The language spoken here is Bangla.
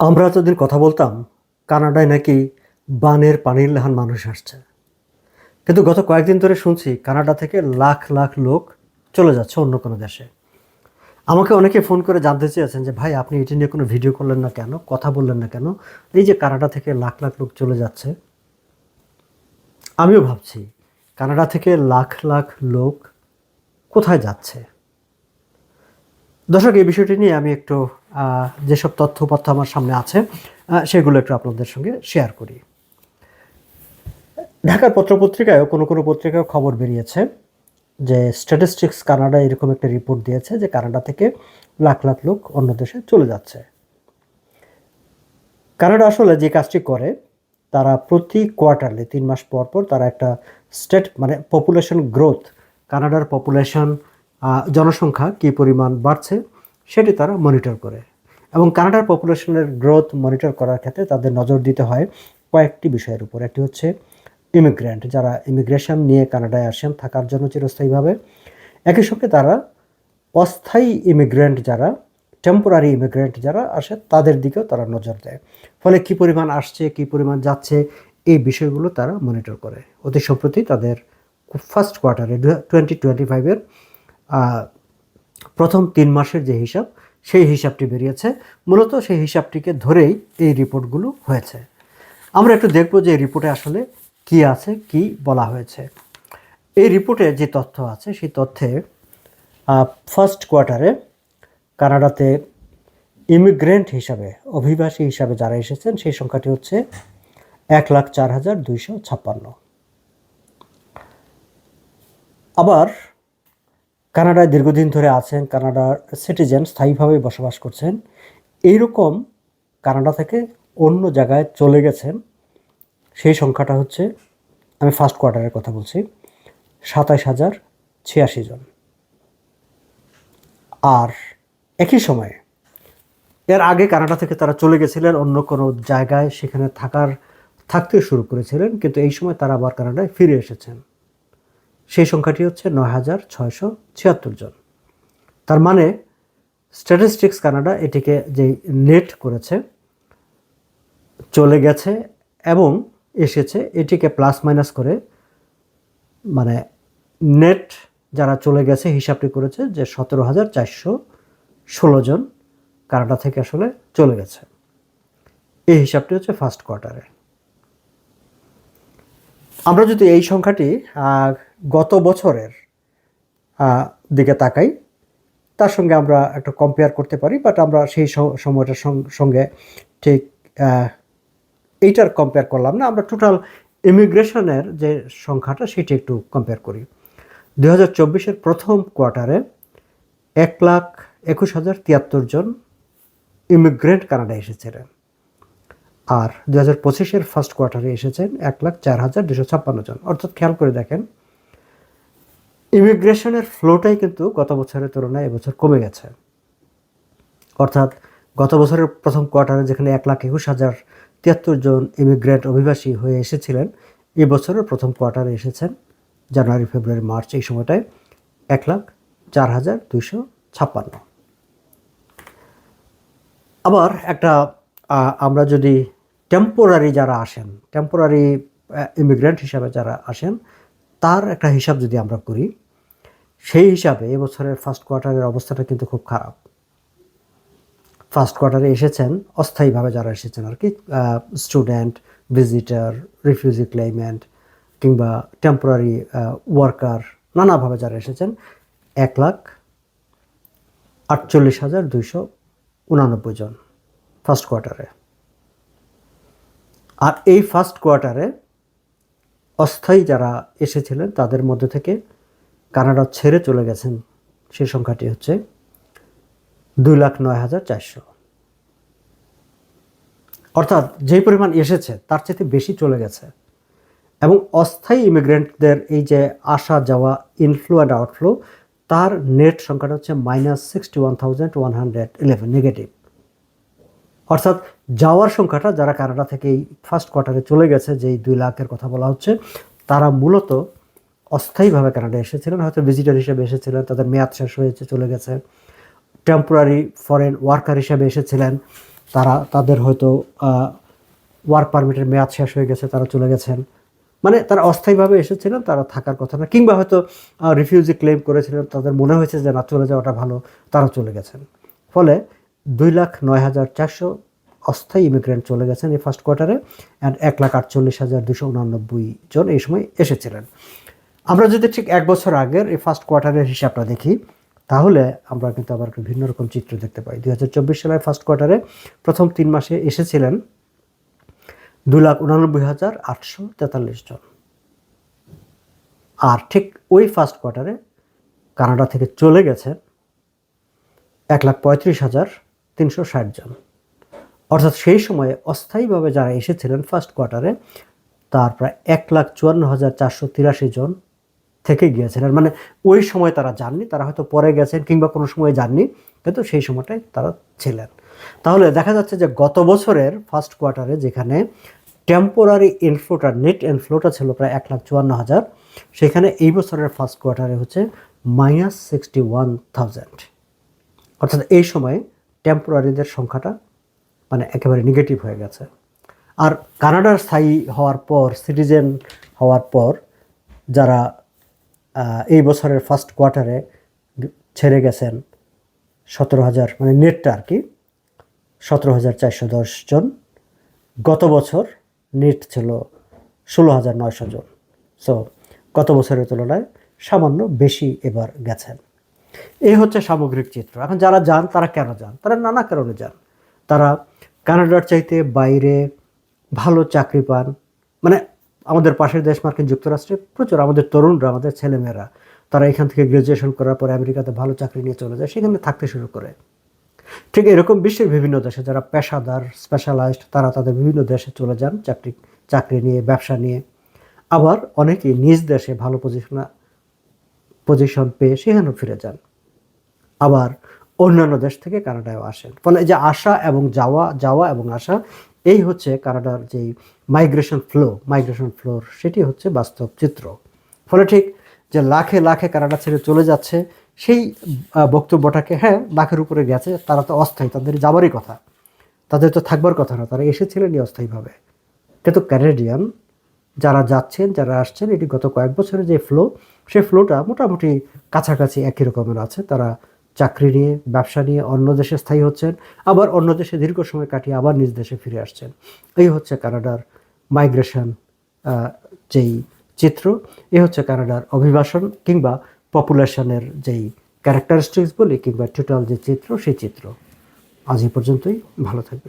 আমরা এতদিন কথা বলতাম, কানাডায় নাকি বানের পানির লেহান মানুষ আসছে। কিন্তু গত কয়েকদিন ধরে শুনছি কানাডা থেকে লাখ লাখ লোক চলে যাচ্ছে অন্য কোনো দেশে। আমাকে অনেকে ফোন করে জানতে চেয়েছেন যে, ভাই, আপনি এটি নিয়ে কোনো ভিডিও করলেন না কেন? কথা বললেন না কেন? এই যে কানাডা থেকে লাখ লাখ লোক চলে যাচ্ছে। আমিও ভাবছি, কানাডা থেকে লাখ লাখ লোক কোথায় যাচ্ছে? দর্শক, এই বিষয়টি নিয়ে আমি একটু যেসব তথ্য উপাত্য আমার সামনে আছে সেগুলো একটু আপনাদের সঙ্গে শেয়ার করি। ঢাকার পত্রপত্রিকায়ও কোনো কোনো পত্রিকায় খবর বেরিয়েছে যে স্ট্যাটিস্টিক্স কানাডা এরকম একটা রিপোর্ট দিয়েছে যে কানাডা থেকে লাখ লাখ লোক অন্য দেশে চলে যাচ্ছে। কানাডা আসলে যে কাজটি করে, তারা প্রতি কোয়ার্টারলি তিন মাস পর পর তারা একটা স্টেট মানে পপুলেশন গ্রোথ কানাডার পপুলেশন জনসংখ্যা কী পরিমাণ বাড়ছে, সেটি তারা মনিটর করে। এবং কানাডার পপুলেশনের গ্রোথ মনিটর করার ক্ষেত্রে তাদের নজর দিতে হয় কয়েকটি বিষয়ের উপর। একটি হচ্ছে ইমিগ্রেন্ট, যারা ইমিগ্রেশন নিয়ে কানাডায় আসেন থাকার জন্য চিরস্থায়ীভাবে। একই সঙ্গে তারা অস্থায়ী ইমিগ্রেন্ট যারা টেম্পোরারি ইমিগ্রেন্ট যারা আসে, তাদের দিকেও তারা নজর দেয়। ফলে কী পরিমাণ আসছে, কী পরিমাণ যাচ্ছে, এই বিষয়গুলো তারা মনিটর করে। অতি সম্প্রতি তাদের ফার্স্ট কোয়ার্টারে টোয়েন্টি টোয়েন্টি ফাইভের প্রথম তিন মাসের যে হিসাব সেই হিসাবটি বেরিয়েছে। মূলত সেই হিসাবটিকে ধরেই এই রিপোর্টগুলো হয়েছে। আমরা একটু দেখব যে এই রিপোর্টে আসলে কি আছে, কি বলা হয়েছে। এই রিপোর্টে যে তথ্য আছে, সেই তথ্যে ফার্স্ট কোয়ার্টারে কানাডাতে ইমিগ্রেন্ট হিসাবে, অভিবাসী হিসাবে যারা এসেছেন, সেই সংখ্যাটি হচ্ছে এক লাখ চার হাজার দুইশো ছাপ্পান্ন। আবার কানাডায় দীর্ঘদিন ধরে আছেন কানাডার সিটিজেন স্থায়ীভাবে বসবাস করছেন। এইরকম কানাডা থেকে অন্য জায়গায় চলে গেছেন। সেই সংখ্যাটা হচ্ছে, আমি ফার্স্ট কোয়ার্টারের কথা বলছি সাতাশ হাজার ছিয়াশি জন। আর একই সময়ে এর আগে কানাডা থেকে তারা চলে গেছিলেন, অন্য কোনো জায়গায় সেখানে থাকার, থাকতে শুরু করেছিলেন, কিন্তু এই সময় তারা আবার কানাডায় ফিরে এসেছেন। সেই সংখ্যাটি হচ্ছে নয় হাজার ছয়শো ছিয়াত্তর জন। তার মানে স্ট্যাটিস্টিক্স কানাডা এটিকে যে নেট করেছে, চলে গেছে এবং এসেছে এটিকে প্লাস মাইনাস করে মানে নেট যারা চলে গেছে হিসাবটি করেছে যে সতেরো হাজার চারশো ষোলো জন কানাডা থেকে আসলে চলে গেছে। এই হিসাবটি হচ্ছে ফার্স্ট কোয়ার্টারে আমরা যদি এই সংখ্যাটি গত বছরের দিকে তাকাই, তার সঙ্গে আমরা একটা কম্পেয়ার করতে পারি বাট আমরা সেই সময়টার সঙ্গে ঠিক এইটার কম্পেয়ার করলাম না। আমরা টোটাল ইমিগ্রেশনের যে সংখ্যাটা, সেটি একটু কম্পেয়ার করি। দু হাজার প্রথম কোয়ার্টারে এক লাখ একুশ হাজার তিয়াত্তর জন ইমিগ্রেন্ট কানাডায় এসেছিলেন আর দু হাজার পঁচিশের ফার্স্ট কোয়ার্টারে এসেছেন এক লাখ চার হাজার দুশো ছাপ্পান্ন জন। অর্থাৎ খেয়াল করে দেখেন, ইমিগ্রেশনের ফ্লোটাই কিন্তু গত বছরের তুলনায় এবছর কমে গেছে। অর্থাৎ গত বছরের প্রথম কোয়ার্টারে যেখানে এক লাখ একুশ হাজার তিয়াত্তর জন ইমিগ্রেন্ট অভিবাসী হয়ে এসেছিলেন এই বছরের প্রথম কোয়ার্টারে এসেছেন জানুয়ারি, ফেব্রুয়ারি, মার্চ এই সময়টায় এক লাখ চার হাজার দুইশো ছাপ্পান্ন। আবার একটা আমরা যদি টেম্পোরারি যারা আসেন টেম্পোরারি ইমিগ্রেন্ট হিসাবে যারা আসেন, তার একটা হিসাব যদি আমরা করি, সেই হিসাবে এবছরের ফার্স্ট কোয়ার্টারের অবস্থাটা কিন্তু খুব খারাপ। ফার্স্ট কোয়ার্টারে এসেছেন, অস্থায়ীভাবে যারা এসেছেন আর কি স্টুডেন্ট ভিজিটার রিফিউজি ক্লাইমেন্ট কিংবা টেম্পোরারি ওয়ার্কার নানাভাবে যারা এসেছেন, এক লাখ আটচল্লিশ হাজার দুইশো উনানব্বই জন ফার্স্ট কোয়ার্টারে আর এই ফার্স্ট কোয়ার্টারে অস্থায়ী যারা এসেছিলেন, তাদের মধ্যে থেকে কানাডা ছেড়ে চলে গেছেন। সেই সংখ্যাটি হচ্ছে দুই লাখ নয় হাজার চারশো। অর্থাৎ যেই পরিমাণ এসেছে, তার চেয়ে বেশি চলে গেছে। এবং অস্থায়ী ইমিগ্রেন্টদের এই যে আসা যাওয়া ইনফ্লো অ্যান্ড আউটফ্লো তার নেট সংখ্যাটা হচ্ছে minus sixty one thousand one hundred eleven negative অর্থাৎ যাওয়ার সংখ্যাটা যারা কানাডা থেকে এই ফার্স্ট কোয়ার্টারে চলে গেছে, যেই দুই লাখের কথা বলা হচ্ছে, তারা মূলত অস্থায়ীভাবে কানাডা এসেছিলেন, হয়তো ভিজিটার হিসেবে এসেছিলেন, তাদের মেয়াদ শেষ হয়েছে, চলে গেছে। টেম্পোরারি ফরেন ওয়ার্কার হিসেবে এসেছিলেন, তারা, তাদের হয়তো ওয়ার্ক পারমিটের মেয়াদ শেষ হয়ে গেছে, তারা চলে গেছেন। মানে তারা অস্থায়ীভাবে এসেছিলেন, তারা থাকার কথা না, কিংবা হয়তো রিফিউজি ক্লেম করেছিলেন, তাদের মনে হয়েছে যে না, চলে যাওয়াটা ভালো, তারা চলে গেছেন। ফলে দুই লাখ নয় হাজার চারশো অস্থায়ী ইমিগ্রেন্ট চলে গেছেন এই ফার্স্ট কোয়ার্টারে অ্যান্ড এক লাখ আটচল্লিশ হাজার দুশো উনানব্বই জন এই সময় এসেছিলেন। আমরা যদি ঠিক এক বছর আগের এই ফার্স্ট কোয়ার্টারের হিসাবটা দেখি, তাহলে আমরা কিন্তু আবার একটা ভিন্ন রকম চিত্র দেখতে পাই। দুই হাজার চব্বিশ সালের ফার্স্ট কোয়ার্টারে প্রথম তিন মাসে এসেছিলেন দুই লাখ উনানব্বই হাজার আটশো তেতাল্লিশ জন। আর ঠিক ওই ফার্স্ট কোয়ার্টারে কানাডা থেকে চলে গেছেন এক লাখ পঁয়ত্রিশ হাজার তিনশো ষাট জন। অর্থাৎ সেই সময়ে অস্থায়ীভাবে যারা এসেছিলেন ফার্স্ট কোয়ার্টারে তার প্রায় এক লাখ চুয়ান্ন হাজার চারশো তিরাশি জন থেকে গিয়েছিলেন। মানে ওই সময় তারা যাননি, তারা হয়তো পরে গেছেন কিংবা কোনো সময় যাননি, কিন্তু সেই সময়টাই তারা ছিলেন। তাহলে দেখা যাচ্ছে যে গত বছরের ফার্স্ট কোয়ার্টারে যেখানে টেম্পোরারি ইনফ্লোটা নেট ইনফ্লোটা ছিল প্রায় এক লাখ চুয়ান্ন হাজার, সেখানে এই বছরের ফার্স্ট কোয়ার্টারে হচ্ছে মাইনাস সিক্সটি ওয়ান থাউজেন্ড অর্থাৎ এই সময়ে টেম্পোরারিদের সংখ্যাটা মানে একেবারে নেগেটিভ হয়ে গেছে। আর কানাডার স্থায়ী হওয়ার পর সিটিজেন হওয়ার পর যারা এই বছরের ফার্স্ট কোয়ার্টারে ছেড়ে গেছেন সতেরো হাজার মানে নেটটা আর কি, সতেরো হাজার চারশো দশ জন। গত বছর নেট ছিল ষোলো হাজার নয়শো জন। সো গত বছরের তুলনায় সামান্য বেশি এবার গেছেন। এই হচ্ছে সামগ্রিক চিত্র। এখন যারা যান, তারা কেন যান? তারা নানা কারণে যান। তারা কানাডার চাইতে বাইরে ভালো চাকরি পান। মানে আমাদের পাশের দেশ মার্কিন যুক্তরাষ্ট্রে প্রচুর আমাদের তরুণরা, আমাদের ছেলেমেয়েরা, তারা এখান থেকে গ্রাজুয়েশন করার পরে আমেরিকাতে ভালো চাকরি নিয়ে চলে যায়, সেখানে থাকতে শুরু করে। ঠিক এরকম বিশ্বের বিভিন্ন দেশে যারা পেশাদার স্পেশালাইজড তারা তাদের বিভিন্ন দেশে চলে যান চাকরি চাকরি নিয়ে, ব্যবসা নিয়ে। আবার অনেকেই নিজ দেশে ভালো পজিশন পজিশন পেয়ে সেখানেও ফিরে যান। আবার অন্যান্য দেশ থেকে কানাডায় আসেন। ফলে যে আসা এবং যাওয়া যাওয়া এবং আসা, এই হচ্ছে কানাডার যেই মাইগ্রেশন ফ্লো মাইগ্রেশন ফ্লোর সেটি হচ্ছে বাস্তব চিত্র। ফলে ঠিক যে লাখে লাখে কানাডা ছেড়ে চলে যাচ্ছে, সেই বক্তব্যটাকে হ্যাঁ লাখের উপরে গেছে, তারা তো অস্থায়ী, তাদের যাবারই কথা। তাদের তো থাকবার কথা না, তারা এসেছিলেনই অস্থায়ীভাবে। কিন্তু ক্যানাডিয়ান যারা যাচ্ছেন, যারা আসছেন, এটি গত কয়েক বছরের যে ফ্লো সেই ফ্লোটা মোটামুটি কাছাকাছি একই রকমের আছে। তারা চাকরি নিয়ে, ব্যবসা নিয়ে অন্য দেশে স্থায়ী হচ্ছেন, আবার অন্য দেশে দীর্ঘ সময় কাটিয়ে আবার নিজ দেশে ফিরে আসছেন। এই হচ্ছে কানাডার মাইগ্রেশন যেই চিত্র, এই হচ্ছে কানাডার অভিবাসন কিংবা পপুলেশনের যেই ক্যারেক্টারিস্টিক্স বলি কিংবা টোটাল যে চিত্র, সেই চিত্র। আজ এই পর্যন্তই, ভালো থাকবে